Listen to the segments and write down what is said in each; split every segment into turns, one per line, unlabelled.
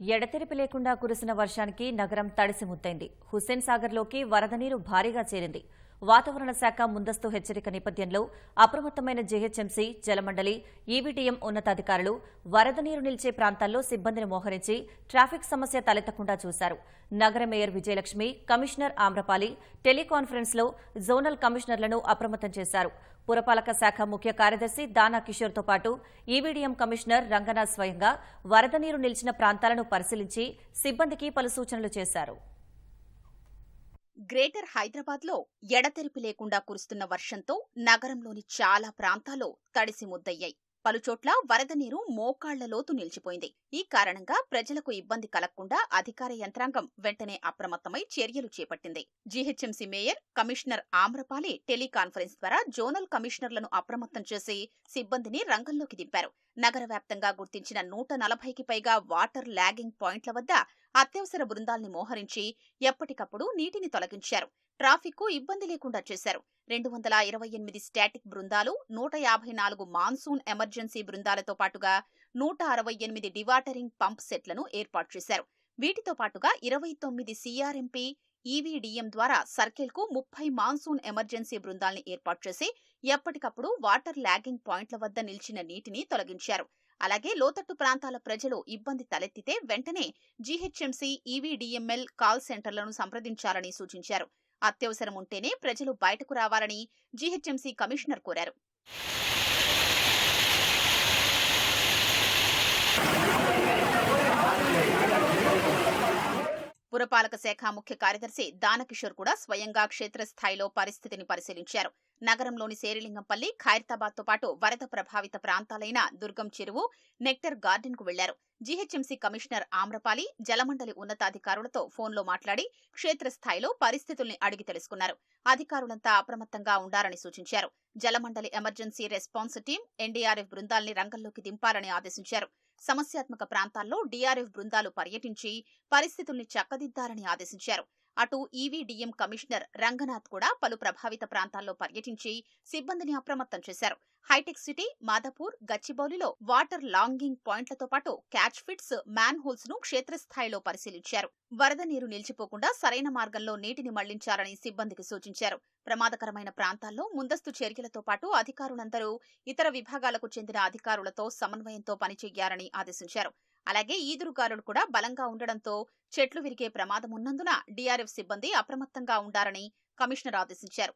ఎడతెరిపి లేకుండా కురిసిన వర్షానికి నగరం తడిసి ముద్దైంది హుస్సేన్ సాగర్లోకి వరద నీరు భారీగా చేరింది. వాతావరణ శాఖ ముందస్తు హెచ్చరిక నేపథ్యంలో అప్రమత్తమైన జీహెచ్ఎంసీ జలమండలి ఈవీటీఎం ఉన్నతాధికారులు వరద నీరు నిలిచే ప్రాంతాల్లో సిబ్బందిని మోహరించి ట్రాఫిక్ సమస్య తలెత్తకుండా చూశారు. నగర మేయర్ విజయలక్ష్మి కమిషనర్ ఆమ్రపాలి టెలికాన్ఫరెన్స్లో జోనల్ కమిషనర్లను అప్రమత్తం చేశారు. పురపాలక శాఖ ముఖ్య కార్యదర్శి దానా కిషోర్తో పాటు ఈవీడీఎం కమిషనర్ రంగనాథ్ స్వయంగా వరద నీరు నిలిచిన ప్రాంతాలను పరిశీలించి సిబ్బందికి పలు సూచనలు చేశారు.
గ్రేటర్ హైదరాబాద్లో ఎడతెరిపి లేకుండా కురుస్తున్న వర్షంతో నగరంలోని చాలా ప్రాంతాలు తడిసి ముద్దయ్యాయి. పలుచోట్ల వరద నీరు మోకాళ్ళ లోతు నిలిచిపోయింది. ఈ కారణంగా ప్రజలకు ఇబ్బంది కలగకుండా అధికార యంత్రాంగం వెంటనే అప్రమత్తమై చర్యలు చేపట్టింది. GHMC mayor commissioner Amrapali teleconference ద్వారా జోనల్ కమిషనర్లను అప్రమత్తం చేసి సిబ్బందిని రంగంలోకి దింపారు. నగర వ్యాప్తంగా గుర్తించిన నూట నలభైకి పైగా వాటర్ లాగింగ్ పాయింట్ల వద్ద అత్యవసర బృందాల్ని మోహరించి ఎప్పటికప్పుడు నీటిని తొలగించారు. ట్రాఫిక్కు ఇబ్బంది లేకుండా చేశారు. రెండు వందల ఇరవై ఎనిమిది స్టాటిక్ బృందాలు నూట యాభై నాలుగు మాన్సూన్ ఎమర్జెన్సీ బృందాలతో పాటుగా నూట అరవై ఎనిమిది డివాటరింగ్ పంప్ సెట్లను ఏర్పాటు చేశారు. వీటితో పాటుగా ఇరవై తొమ్మిది సీఆర్ఎంపీ ఈవీడీఎం ద్వారా సర్కిల్కు ముప్పై మాన్సూన్ ఎమర్జెన్సీ బృందాల్ని ఏర్పాటు చేసి ఎప్పటికప్పుడు వాటర్ లాగింగ్ పాయింట్ల వద్ద నిలిచిన నీటిని తొలగించారు. అలాగే లోతట్టు ప్రాంతాల ప్రజలు ఇబ్బంది తలెత్తితే వెంటనే జీహెచ్ఎంసీ ఈవీడీఎంఎల్ కాల్ సెంటర్లను సంప్రదించాలని సూచించారు. అత్యవసరం ఉంటేనే ప్రజలు బయటకు రావాలని జీహెచ్ఎంసీ కమిషనర్ కోరారు. పురపాలక శాఖ ముఖ్య కార్యదర్శి దానకిషోర్ కూడా స్వయంగా క్షేత్రస్థాయిలో పరిస్థితిని పరిశీలించారు. నగరంలోని శేరిలింగంపల్లి ఖైరతాబాద్తో పాటు వరద ప్రభావిత ప్రాంతాలైన దుర్గం చెరువు నెక్టర్ గార్డెన్కు వెళ్ళారు. జీహెచ్ఎంసీ కమిషనర్ ఆమ్రపాలి జలమండలి ఉన్నతాధికారులతో ఫోన్లో మాట్లాడి క్షేత్రస్థాయిలో పరిస్థితుల్ని అడిగి తెలుసుకున్నారు. అధికారులంతా అప్రమత్తంగా ఉండాలని సూచించారు. Jalamandali emergency response team NDRF బృందాల్ని రంగంలోకి దింపాలని ఆదేశించారు. సమస్యాత్మక ప్రాంతాల్లో డీఆర్ఎఫ్ బృందాలు పర్యటించి పరిస్థితుల్ని చక్కదిద్దాలని ఆదేశించారు. అటు ఈవీడీఎం కమిషనర్ రంగనాథ్ కూడా పలు ప్రభావిత ప్రాంతాల్లో పర్యటించి సిబ్బందిని అప్రమత్తం చేశారు. హైటెక్ సిటీ మాధపూర్ గచ్చిబౌలిలో వాటర్ లాంగింగ్ పాయింట్లతో పాటు క్యాచ్ ఫిట్స్ మ్యాన్ హోల్స్ను క్షేత్రస్థాయిలో పరిశీలించారు. వరద నీరు నిలిచిపోకుండా సరైన మార్గంలో నీటిని మళ్ళించాలని సిబ్బందికి సూచించారు. ప్రమాదకరమైన ప్రాంతాల్లో ముందస్తు చర్యలతో పాటు అధికారులందరూ ఇతర విభాగాలకు చెందిన అధికారులతో సమన్వయంతో పనిచేయాలని ఆదేశించారు. అలాగే ఈదురుగాలులు కూడా బలంగా ఉండడంతో చెట్లు విరిగే ప్రమాదం ఉన్నందున డీఆర్ఎఫ్ సిబ్బంది అప్రమత్తంగా ఉండాలని కమిషనర్ ఆదేశించారు.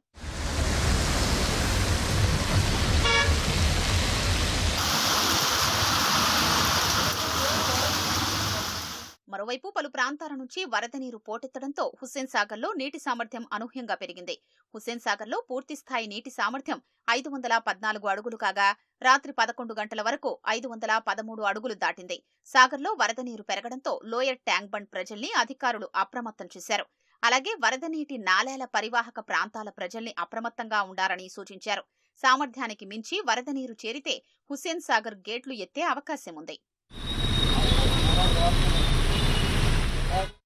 మరోవైపు పలు ప్రాంతాల నుంచి వరద నీరు పోటెత్తడంతో హుస్సేన్ సాగర్లో నీటి సామర్థ్యం అనూహ్యంగా పెరిగింది. హుస్సేన్ సాగర్లో పూర్తిస్థాయి నీటి సామర్థ్యం ఐదు వందల పద్నాలుగు అడుగులు కాగా రాత్రి పదకొండు గంటల వరకు ఐదు వందల పదమూడు అడుగులు దాటింది. సాగర్లో వరద నీరు పెరగడంతో లోయర్ ట్యాంక్ బండ్ ప్రజల్ని అధికారులు అప్రమత్తం చేశారు. అలాగే వరద నీటి నాలేల పరివాహక ప్రాంతాల ప్రజల్ని అప్రమత్తంగా ఉండాలని సూచించారు. సామర్థ్యానికి మించి వరద నీరు చేరితే హుస్సేన్ సాగర్ గేట్లు ఎత్తే అవకాశం ఉంది Okay.